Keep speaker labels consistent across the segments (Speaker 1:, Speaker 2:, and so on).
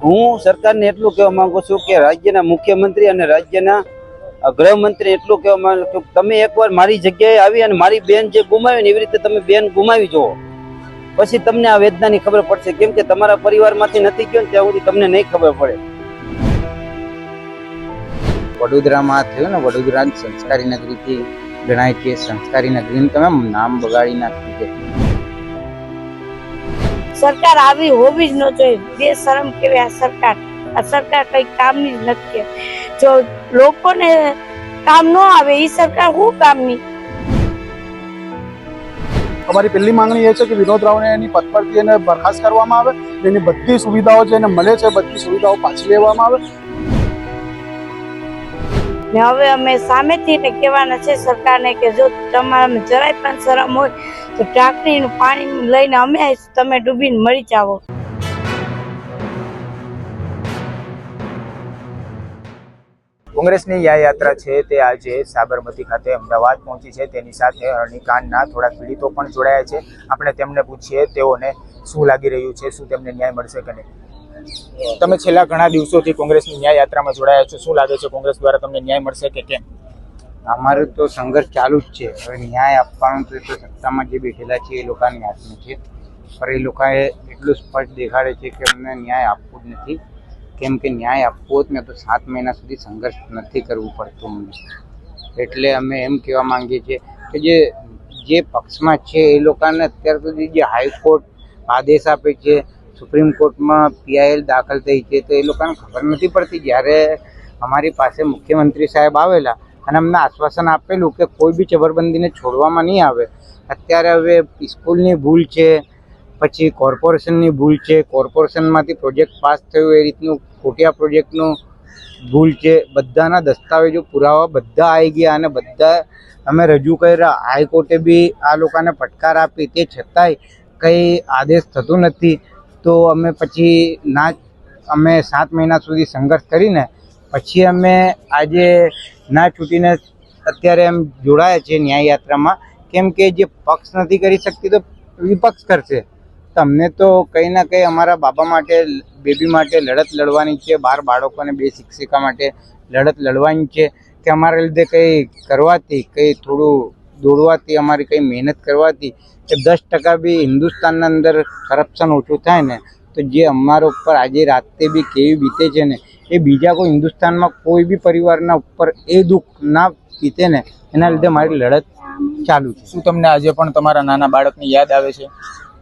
Speaker 1: હું સરકારને એટલું કહેવા માંગુ છું કે રાજ્યના મુખ્યમંત્રી અને રાજ્યના ગૃહમંત્રી એટલું કહેવા માંગુ છું તમે એકવાર મારી જગ્યાએ આવી અને મારી બેન જે ગુમાવી ને એવી રીતે તમે બેન ગુમાવી જુઓ. પછી તમને આ વેદનાની ખબર પડશે. કેમ કે તમારા પરિવારમાંથી નથી ગયો ત્યાં સુધી તમને નહીં ખબર પડે.
Speaker 2: વડોદરામાં થયું ને વડોદરા સંસ્કારી નગરીથી ગણાય છે સંસ્કારી નગરીનું તમે નામ બગાડી નાખ્યું
Speaker 3: સરકાર આવી હોવી જ ન જોઈએ. બે શરમ કેવી આ સરકાર? આ સરકાર કઈ કામની જ નથી જો લોકોને કામ ન આવે એ સરકાર શું કામની?
Speaker 4: અમારી પહેલી માંગણી એ છે કે વિનોદ રાવને એની પદ પરથી એને બરખાસ્ત કરવામાં આવે એની બધી સુવિધાઓ જે એને મળે છે બધી સુવિધાઓ પાછી લેવામાં આવે.
Speaker 3: ને હવે અમે સામેથી ને કહેવાના છે સરકારને કે જો તમારા જરાય પણ શરમ હોય તો ટાંકણીનું પાણી લઈને અમે તમે ડૂબીને મરી જાઓ.
Speaker 5: કોંગ્રેસની યા યાત્રા છે તે આજે સાબરમતી ખાતે અમદાવાદ પહોંચી છે. તેની સાથે અરણીકાંડના થોડા પીડિતો પણ જોડાયા છે. આપણે તેમને પૂછીએ તેઓને શું લાગી રહ્યું છે, શું તેમને ન્યાય મળશે કે નહીં? તમે છેલ્લા ઘણા દિવસોથી કોંગ્રેસની ન્યાય યાત્રામાં જોડાયા છો. શું લાગે છે કોંગ્રેસ દ્વારા તમને ન્યાય મળશે કે કેમ?
Speaker 2: અમારું તો સંઘર્ષ ચાલુ જ છે. હવે ન્યાય આપવાનું તો એ તો સત્તામાં જે બેઠેલા છે એ લોકોની હાથમાં છે. પણ એ લોકોએ એટલું સ્પષ્ટ દેખાડે છે કે અમને ન્યાય આપવું જ નથી. કેમ કે ન્યાય આપવો જ ને તો સાત મહિના સુધી સંઘર્ષ નથી કરવું પડતું અમને. એટલે અમે એમ કહેવા માંગીએ છીએ કે જે જે પક્ષમાં છે એ લોકોને અત્યાર સુધી જે હાઈકોર્ટ આદેશ આપે છે, સુપ્રીમ કોર્ટમાં પીઆઈએલ દાખલ થઈ છે, તો એ લોકોને ખબર નથી પડતી. જ્યારે અમારી પાસે મુખ્યમંત્રી સાહેબ આવેલા અને અમને આશ્વાસન આપેલું કે કોઈ બી જબરબંધીને છોડવામાં નહીં આવે. અત્યારે હવે સ્કૂલની ભૂલ છે, પછી કોર્પોરેશનની ભૂલ છે, કોર્પોરેશનમાંથી પ્રોજેક્ટ પાસ થયો એ રીતનું ખોટિયા પ્રોજેક્ટનું ભૂલ છે. બધાના દસ્તાવેજો પુરાવા બધા આવી ગયા અને બધા અમે રજૂ કર્યા. હાઈકોર્ટે બી આ લોકોને ફટકાર આપી. તે છતાંય કંઈ આદેશ થતો નથી. તો અમે પછી ના અમે સાત મહિના સુધી સંઘર્ષ કરીને પછી અમે આજે ના છૂટીને અત્યારે એમ જોડાયા છે ન્યાય યાત્રામાં કેમ કે જે પક્ષ નથી કરી શકતી તો વિપક્ષ કરશે. તમને તો કંઈ ના કંઈ અમારા બાબા માટે, બેબી માટે લડત લડવાની છે, બાર બાળકોને બે શિક્ષિકા માટે લડત લડવાની છે. કે અમારા લીધે કંઈ કરવાથી, કંઈ થોડું દોડવાથી, અમારી કંઈ મહેનત કરવાથી, કે દસ ટકા બી હિન્દુસ્તાનના અંદર કરપ્શન ઓછું થાય ને, તો જે અમારા ઉપર આજે રાતે બી કેવી બીતે છે ને એ બીજા કોઈ હિન્દુસ્તાનમાં કોઈ બી પરિવારના ઉપર એ દુઃખ ના પીતે ને એના લીધે મારી લડત ચાલુ છે.
Speaker 5: શું તમને આજે પણ તમારા નાના બાળકની યાદ આવે છે?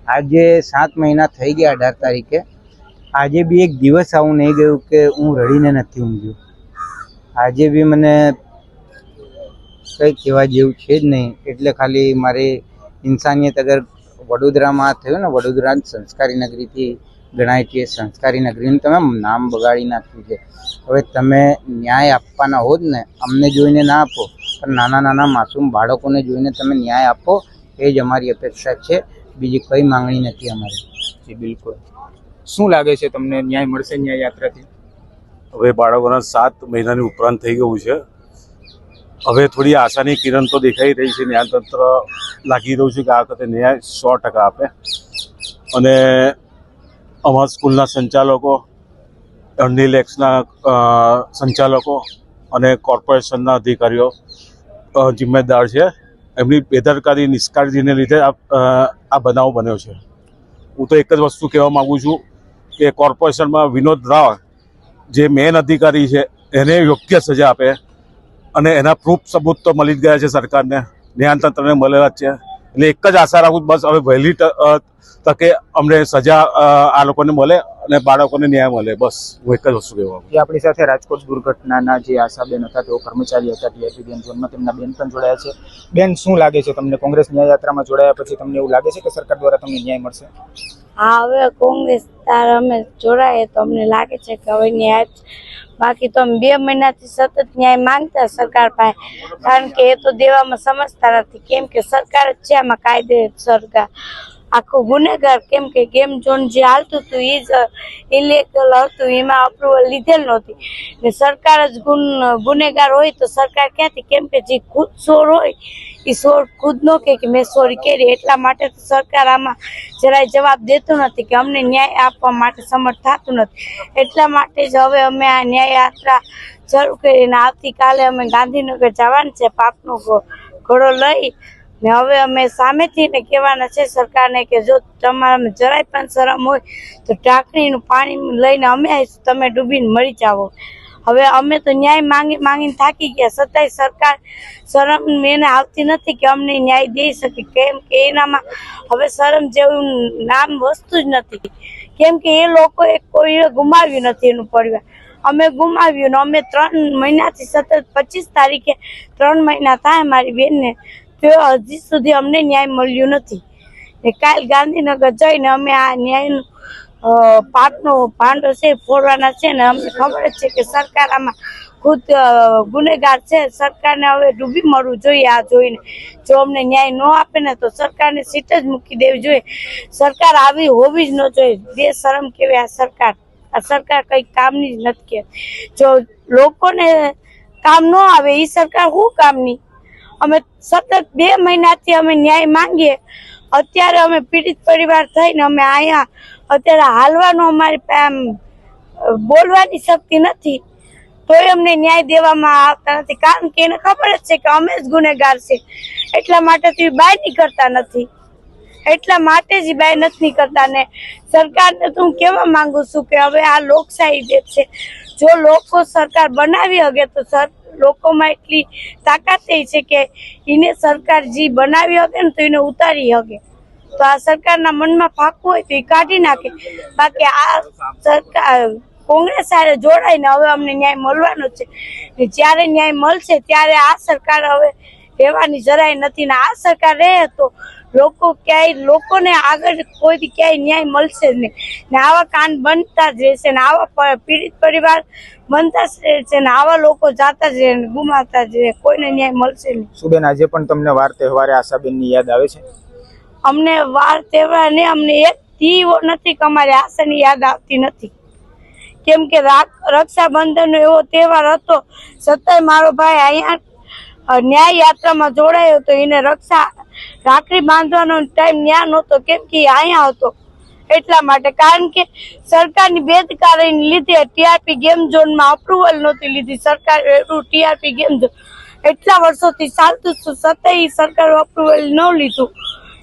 Speaker 2: આજે સાત મહિના થઈ ગયા અઢાર તારીખે. આજે બી એક દિવસ આવું નહીં ગયું કે હું રડીને નથી ઊંઘ્યું. આજે બી મને કંઈ કહેવા જેવું છે જ નહીં. એટલે ખાલી મારી ઇન્સાનિયત અગર વડોદરામાં થયું ને વડોદરા સંસ્કારી નગરીથી ગણાય છે. સંસ્કારી નગરીનું તમે નામ બગાડી નાખ્યું છે. હવે તમે ન્યાય આપવાના હો જ ને અમને જોઈને ના આપો પણ નાના નાના માસૂમ બાળકોને જોઈને તમે ન્યાય આપો એ જ અમારી અપેક્ષા છે. બીજી કઈ માંગણી નથી અમારી.
Speaker 5: જી બિલકુલ. શું લાગે છે તમને ન્યાય મળશે ન્યાય યાત્રાથી
Speaker 6: હવે બાળકોના સાત મહિનાની ઉપરાંત થઈ ગયું છે. હવે થોડી આશાની કિરણ તો દેખાઈ રહી છે, ન્યાયતંત્ર લાગી રહ્યું છે કે આ વખતે ન્યાય સો ટકા આપે. અને અમારા સ્કૂલના સંચાલકો અર્ની લેક્સના સંચાલકો અને કોર્પોરેશનના અધિકારીઓ જિમ્મેદાર છે. એમની બેદરકારી, નિષ્કાળજીને લીધે આ બનાવ બન્યો છે. હું તો એક જ વસ્તુ કહેવા માગું છું કે કોર્પોરેશનમાં વિનોદ રાવ જે મેન અધિકારી છે, એને યોગ્ય સજા આપે. અને એના પ્રૂફ સબૂત તો મળી જ ગયા છે સરકારને. ન્યાયતંત્રને મળેલા જ છે. એટલે એક જ આશા રાખું બસ હવે વહેલી તકે અમને સજા આ લોકોને મળે અને બાળકોને ન્યાય મળે. બસ, હું એક જ વસ્તુ કહેવા
Speaker 5: જે આપણી સાથે રાજકોટ દુર્ઘટનાના જે આશાબેન હતા, તેઓ કર્મચારી હતા ટીઆઈપી બેન ઝોનમાં તેમના બેન પણ જોડાયા છે. બેન, શું લાગે છે તમને? કોંગ્રેસ ન્યાય યાત્રામાં જોડાયા પછી તમને એવું લાગે છે કે સરકાર દ્વારા તમને ન્યાય મળશે?
Speaker 3: હા, હવે કોંગ્રેસ તાર અમે જોડાઈએ તો અમને લાગે છે કે હવે ન્યાય બાકી તો અમે બે મહિનાથી સતત ન્યાય માંગતા સરકાર પાસે. કારણ કે એ તો દેવામાં સમજતા નથી. કેમ કે સરકાર જ છે આમાં કાયદે સરકાર આખું ગુનેગાર કેમ કે ગેમ ઝોન જે હાલતું હતું એ જ ઇલીગલ હતું, એમાં અપ્રુવલ લીધેલ નહોતી. ને સરકાર જ ગુન, ગુનેગાર હોય તો સરકાર ક્યાંથી? કેમ કે જે ખુદ ચોર હોય એ ચોર ખુદ નો કે મેં ચોરી કરી, એટલા માટે તો સરકાર આમાં જરાય જવાબ દેતું નથી કે અમને ન્યાય આપવા માટે સમર્થ થતું નથી. એટલા માટે જ હવે અમે આ ન્યાય યાત્રા શરૂ કરીને આવતીકાલે અમે ગાંધીનગર જવાનું છે. પાપનો ઘોડો લઈ ને હવે અમે સામેથી ને કહેવાના છે સરકારને કે જો તમારામાં જરાય પણ શરમ હોય તો ટાંકણીનું પાણી લઈને અમે તમે ડૂબીને મરી જાઓ. હવે અમે તો ન્યાય માંગી માંગીને થાકી ગયા. છતાંય સરકાર શરમ એને આવતી નથી કે અમને ન્યાય દઈ શકે. કેમ કે એનામાં હવે શરમ જેવું નામ વસ્તુ જ નથી. કેમ કે એ લોકોએ કોઈએ ગુમાવ્યું નથી એનું પરિવાર. અમે ગુમાવ્યું ને અમે ત્રણ મહિનાથી સતત પચીસ તારીખે ત્રણ મહિના થાય મારી બેનને. તો હજી સુધી અમને ન્યાય મળ્યું નથી. ને કાલ ગાંધીનગર જઈને અમે આ ન્યાયનું પાટનો ભાંડો છે, ફોડવાના છે ને અમને ખબર છે કે સરકાર આમાં ખુદ ગુનેગાર છે. સરકારને હવે ડૂબી મળવું જોઈએ આ જોઈને. જો અમને ન્યાય ન આપે ને તો સરકારને સીટ જ મૂકી દેવી જોઈએ. સરકાર આવી હોવી જ ન જોઈએ. બે શરમ કેવી આ સરકાર. આ સરકાર કંઈ કામની જ નથી કે જો લોકોને કામ ન આવે એ સરકાર શું કામની? અમે સતત બે મહિનાથી અમે ન્યાય માંગીએ. અત્યારે અમે પીડિત પરિવાર થઈને અમે અહીંયા, અત્યારે હાલવાનું અમારી પાસે બોલવાની શક્તિ નથી. તોય અમને ન્યાય દેવામાં આવતા નથી. કારણ કે એને ખબર જ છે કે અમે જ ગુનેગાર છે એટલા માટે બહાર નીકળતા નથી. એટલા માટે જ બાય નથી કરતા ને સરકારને તો હું કહેવા માંગુ છું કે હવે આ લોકશાહી દેશ છે. જો લોકો સરકાર બનાવી હગે તો સર લોકોમાં એટલી તાકાત એ છે કે એને સરકાર જે બનાવી હગે ને તો એને ઉતારી હગે. તો આ સરકારના મનમાં ફાકવું હોય તો એ કાઢી નાખે. બાકી આ સરકાર કોંગ્રેસ સાથે જોડાઈને હવે અમને ન્યાય મળવાનો છે. જ્યારે ન્યાય મળશે ત્યારે આ સરકાર હવે રહેવાની જરાય નથી ને આ સરકાર રહે તો લોકો ક્યાંય લોકોને આગળ કોઈથી ક્યાંય ન્યાય મળશે જ નહીં. ને આવા કાંડ બનતા જ રહેશે ને આવા પીડિત પરિવાર બનતા જ રહેશે ને આવા લોકો જાતા જ રહે ને ગુમાતા જ રહે કોઈને ન્યાય મળશે નહીં.
Speaker 5: સુબેન આજે પણ તમને વાર તહેવારે આશાબેનની યાદ આવે છે?
Speaker 3: અમને વાર તહેવાર ને અમને એક દીવો નથી કે અમારી આશાની યાદ આવતી નથી. કેમ કે રક્ષાબંધનનો એવો તહેવાર હતો છતાંય મારો ભાઈ અહીંયા ન્યાય યાત્રામાં જોડાયો તો એને રક્ષા રાખડી બાંધવાનો ટાઈમ ન્યા નહોતો, કેમ કે અહીંયા હતો એટલા માટે કારણ કે સરકારની બેદકારીને લીધે ટીઆરપી ગેમ ઝોનમાં અપ્રુવલ નહોતી લીધી. સરકાર એવું ટીઆરપી ગેમ ઝોન એટલા વર્ષોથી ચાલતું હતું છતાંય સરકાર અપ્રુવલ ન લીધું.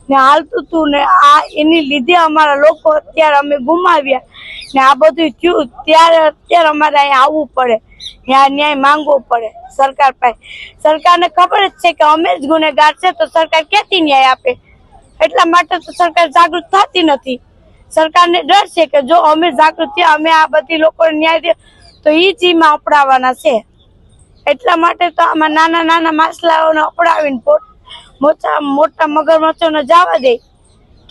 Speaker 3: ને હાલતું હતું ને આ એની લીધે અમારા લોકો અત્યારે અમે ગુમાવ્યા. ને આ બધું થયું, ત્યારે અત્યારે અમારે અહીંયા આવવું પડે. ત્યાં ન્યાય માંગવો પડે સરકાર પાસે. સરકારને ખબર જ છે કે અમે જ ગુનેગાર છે, તો સરકાર ક્યાંથી ન્યાય આપે? એટલા માટે તો સરકાર જાગૃત થતી નથી. સરકારને ડર છે કે જો અમે જાગૃત થયા, અમે આ બધી લોકોને ન્યાય દે, તો એ ચીમાં અપડાવવાના છે. એટલા માટે તો આમાં નાના નાના માછલાઓને અપડાવીને મોટા મોટા મગરમચ્છોને જવા દે.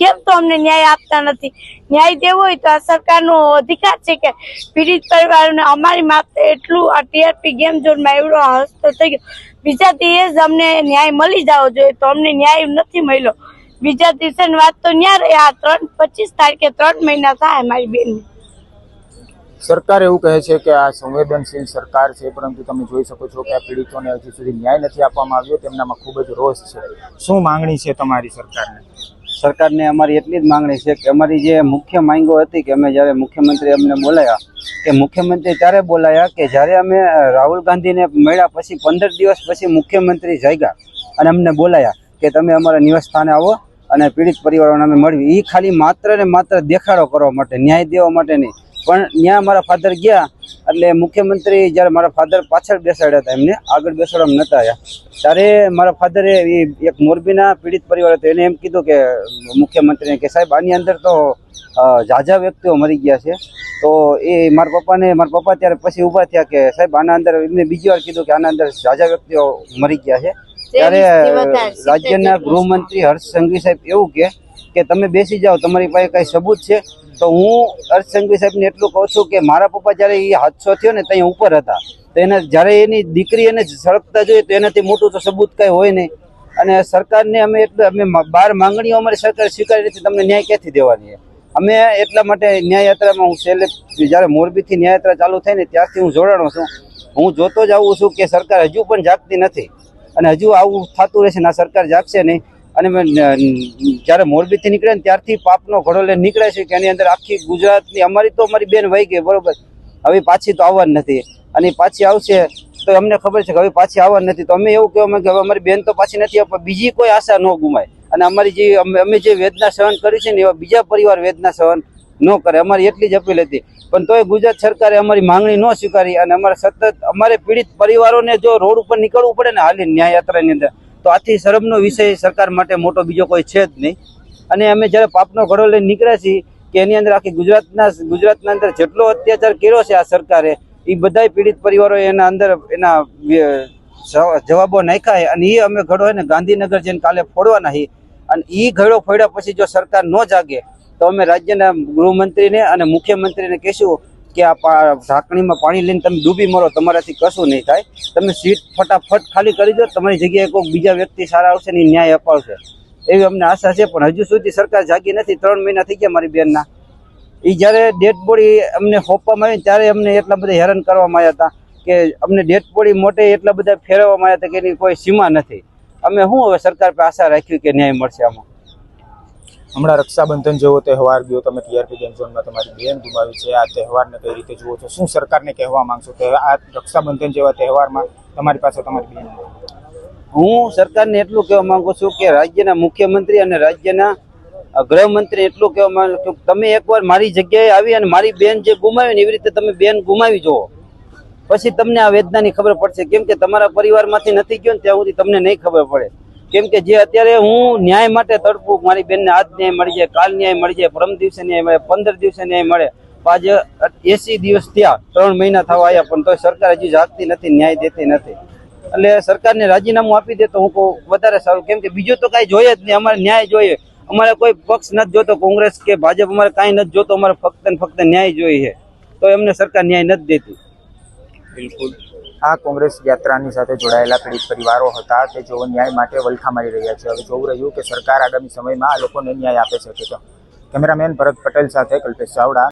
Speaker 3: કેમ તો અમને ન્યાય આપતા નથી? ન્યાય દેવો હોય તો આ સરકારનો અધિકાર છે કે પીડિત પરિવારોને અમારી માથે એટલું આ ટીઆરપી ગેમ ઝોનમાં એવડો હસ્તો થઈ ગયો. બીજા દિવસે અમને ન્યાય મળી જવો જોઈએ તો અમને ન્યાય નથી મળ્યો. બીજા દિવસે વાત તો ન્યા રહી. આ ત્રણ, પચીસ તારીખે ત્રણ મહિના થાય મારી બેનની.
Speaker 5: સરકાર એવું કહે છે કે આ સંવેદનશીલ સરકાર છે, પરંતુ તમે જોઈ શકો છો કે આ પીડિતોને હજી સુધી ન્યાય નથી આપવામાં આવ્યો. તેમનામાં ખૂબ જ રોષ છે. શું માંગણી છે તમારી સરકારને?
Speaker 1: સરકારને અમારી એટલી જ માંગણી છે કે અમારી જે મુખ્ય માંગો હતી કે અમે જ્યારે મુખ્યમંત્રી અમને બોલાયા, કે મુખ્યમંત્રી ત્યારે બોલાયા કે જ્યારે અમે રાહુલ ગાંધીને મળ્યા પછી પંદર દિવસ પછી મુખ્યમંત્રી જાગ્યા અને અમને બોલાયા કે તમે અમારા નિવાસ સ્થાને આવો અને પીડિત પરિવારોને અમે મળવી. એ ખાલી માત્ર ને માત્ર દેખાડો કરવા માટે, ન્યાય દેવા માટે નહીં. પણ ત્યાં મારા ફાધર ગયા એટલે મુખ્યમંત્રી જ્યારે મારા ફાધર પાછળ બેસાડ્યા હતા એમને આગળ બેસાડવામાં નતા આવ્યા. ત્યારે મારા ફાધરે એ એક મોરબીના પીડિત પરિવાર હતો એને એમ કીધું કે મુખ્યમંત્રીને કે સાહેબ આની અંદર તો ઝાઝા વ્યક્તિઓ મરી ગયા છે. તો એ મારા પપ્પાને મારા પપ્પા ત્યારે પછી ઊભા થયા કે સાહેબ આના અંદર એમને બીજી વાર કીધું કે આના અંદર ઝાઝા વ્યક્તિઓ મરી ગયા છે. ત્યારે રાજ્યના ગૃહમંત્રી હર્ષ સંઘવી સાહેબ એવું કે તમે બેસી જાઓ તમારી પાસે કઈ સબૂત છે? તો હું હર્ષ સંઘવી સાહેબને એટલું કહું છું કે મારા પપ્પા જ્યારે એ હાદસો થયો ને ત્યાં ઉપર હતા, તો એને જ્યારે એની દીકરી એને સળગતા જોઈએ તો એનાથી મોટું તો સબૂત કંઈ હોય નહીં. અને સરકારને અમે એટલે અમે બાર માંગણીઓ અમારી સરકાર સ્વીકારી નથી, તમને ન્યાય ક્યાંથી દેવાની અમે એટલા માટે ન્યાયયાત્રામાં હું છેલ્લે જ્યારે મોરબીથી ન્યાયયાત્રા ચાલુ થઈ ને ત્યારથી હું જોડાણો છું. હું જોતો જ આવું છું કે સરકાર હજુ પણ જાગતી નથી. અને હજુ આવું થતું રહેશે ને આ સરકાર જાગશે નહીં. અને જ્યારે મોરબીથી નીકળે ને ત્યારથી પાપનો ઘડો લઈને નીકળે છે કે એની અંદર આખી ગુજરાતની, અમારી તો અમારી બેન વહી ગઈ, બરોબર. હવે પાછી તો આવવાની નથી. અને પાછી આવશે તો અમને ખબર છે કે હવે પાછી આવવાની નથી. તો અમે એવું કહેવા માંગે હવે અમારી બેન તો પાછી નથી આવવા બીજી કોઈ આશા ન ગુમાય. અને અમારી જે, અમે અમે જે વેદના સહન કરી છે ને એવા બીજા પરિવાર વેદના સહન ન કરે. અમારી એટલી જ અપીલ હતી. પણ તોય ગુજરાત સરકારે અમારી માંગણી ન સ્વીકારી અને અમારે સતત, અમારે પીડિત પરિવારોને જો રોડ ઉપર નીકળવું પડે ને હાલી ન્યાય યાત્રાની અંદર તો આથી શરમનો વિષય સરકાર માટે મોટો બીજો કોઈ છે જ નહીં. અને અમે જ્યારે પાપનો ઘડો લઈને નીકળ્યા છીએ કે એની અંદર આખી ગુજરાતના ગુજરાતના અંદર જેટલો અત્યાચાર કર્યો છે આ સરકારે એ બધાય પીડિત પરિવારો એના અંદર એના જવાબો નાખ્યા અને એ અમે ઘડો ને ગાંધીનગર જઈને કાલે ફોડવાના છીએ. અને એ ઘડો ફોડ્યા પછી જો સરકાર ન જાગે, તો અમે રાજ્યના ગૃહમંત્રીને અને મુખ્યમંત્રીને કહેશું કે આ ઢાંકણીમાં પાણી લઈને તમે ડૂબી મરો, તમારાથી કશું નહીં થાય. તમે સીટ ફટાફટ ખાલી કરી દો, તમારી જગ્યાએ કોઈ બીજા વ્યક્તિ સારા આવશે ને ન્યાય અપાવશે. એવી અમને આશા છે, પણ હજુ સુધી સરકાર જાગી નથી. ત્રણ મહિના થઈ ગયા મારી બેનના. એ જ્યારે ડેડ બોડી અમને સોંપવામાં આવી ત્યારે અમને એટલા બધા હેરાન કરવામાં આવ્યા હતા કે અમને ડેડ બોડી મોટે એટલા બધા ફેરવવામાં આવ્યા હતા કે એની કોઈ સીમા નથી. અમે શું હવે સરકાર પર આશા રાખી કે ન્યાય મળશે આમાં?
Speaker 5: હમણાં રક્ષાબંધન જેવો તહેવાર ગયો, તમે ટીઆરપી ગેમ ઝોનમાં તમારી બેન ગુમાવી છે. આ તહેવારને કઈ રીતે જુઓ છો? શું સરકારને કહેવા માંગશો કે આ રક્ષાબંધન જેવા તહેવારમાં તમારી પાસે તમારી બેન
Speaker 1: હું સરકારને એટલું કહેવા માંગુ છું કે રાજ્યના મુખ્યમંત્રી અને રાજ્યના ગૃહમંત્રી એટલું કહેવા માંગુ છું તમે એકવાર મારી જગ્યાએ આવી અને મારી બેન જે ગુમાવી ને એવી રીતે તમે બેન ગુમાવી જુઓ. પછી તમને આ વેદનાની ખબર પડશે. કેમ કે તમારા પરિવારમાંથી નથી ગયો ને ત્યાં સુધી તમને નહીં ખબર પડે. કેમ કે જે અત્યારે હું ન્યાય માટે તડપું મારી બેનને આજ ન્યાય મળી જાય, કાલ ન્યાય મળી જાય, પરમ દિવસે ન્યાય મળે, પંદર દિવસે ન્યાય મળે. આજે એસી દિવસ થયા, ત્રણ મહિના થવા આવ્યા પણ તોય સરકાર હજી જાગતી નથી, ન્યાય દેતી નથી. એટલે સરકારને રાજીનામું આપી દે તો હું કહું, વધારે સારું. કેમ કે બીજું તો કાંઈ જોઈએ જ નહીં, અમારે ન્યાય જોઈએ. અમારે કોઈ પક્ષ નથી જોતો, કોંગ્રેસ કે ભાજપ, અમારે કાંઈ નથી જોતો, અમારે ફક્ત ને ફક્ત ન્યાય જોઈએ તો એમને સરકાર ન્યાય નથી દેતી.
Speaker 5: બિલકુલ. આ કોંગ્રેસ યાત્રાની સાથે જોડાયેલા પીડિત પરિવારો હતા તે જેઓ ન્યાય માટે વલખા મારી રહ્યા છે. હવે જોવું રહ્યું કે સરકાર આગામી સમયમાં આ લોકોને ન્યાય આપે છે કે કેમ? કેમેરામેન ભરત પટેલ સાથે કલ્પેશ ચાવડા.